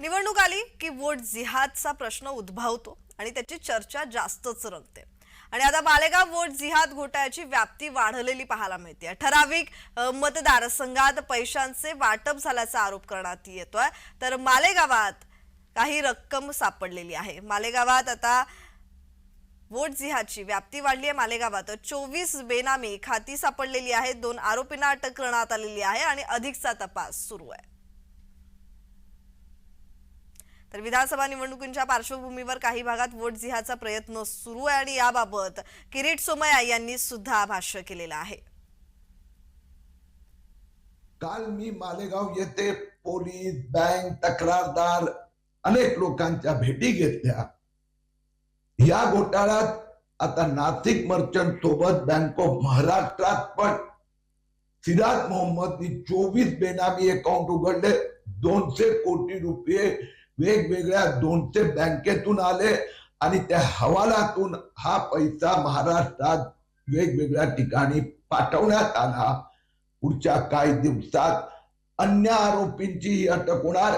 निवडणूक आली की वोट जिहादचा प्रश्न उद्भवतो आणि त्याची चर्चा जास्तच रंगते. आणि आता मालेगाव वोट जिहाद घोटाळ्याची व्याप्ती वाढलेली पाहायला मिळते. ठराविक मतदारसंघात पैशांचे वाटप झाल्याचा आरोप करण्यात येतोय. तर मालेगावात काही रक्कम सापडलेली आहे. मालेगावात आता वोट जिहादची व्याप्ती वाढली आहे. मालेगावात चोवीस बेनामी खाती सापडलेली आहेत. दोन आरोपींना अटक करण्यात आलेली आहे आणि अधिकचा तपास सुरू आहे. तर विधानसभा निवडणुकींच्या पार्श्वभूमीवर काही भागात वोट जिहाचा प्रयत्न सुरू आहे आणि याबाबत किरीट सोमया यांनी सुद्धा भाष्य केलेलं आहे. काल मी मालेगाव येथे पोलीस बँक तक्रारदार अनेक लोकांच्या भेटी घेतल्या. या घोटाळ्यात आता नाशिक मर्चंट सोबत बँक ऑफ महाराष्ट्रात पण सिराज मोहम्मदनी चोवीस बेनामी अकाउंट उघडले. दोनशे कोटी रुपये वेगवेगळ्या दोनशे बँकेतून आले आणि त्या हवालातून हा पैसा महाराष्ट्रात वेगवेगळ्या ठिकाणी पाठवण्यात आला. पुढच्या काही दिवसात अन्य आरोपींची अटक होणार.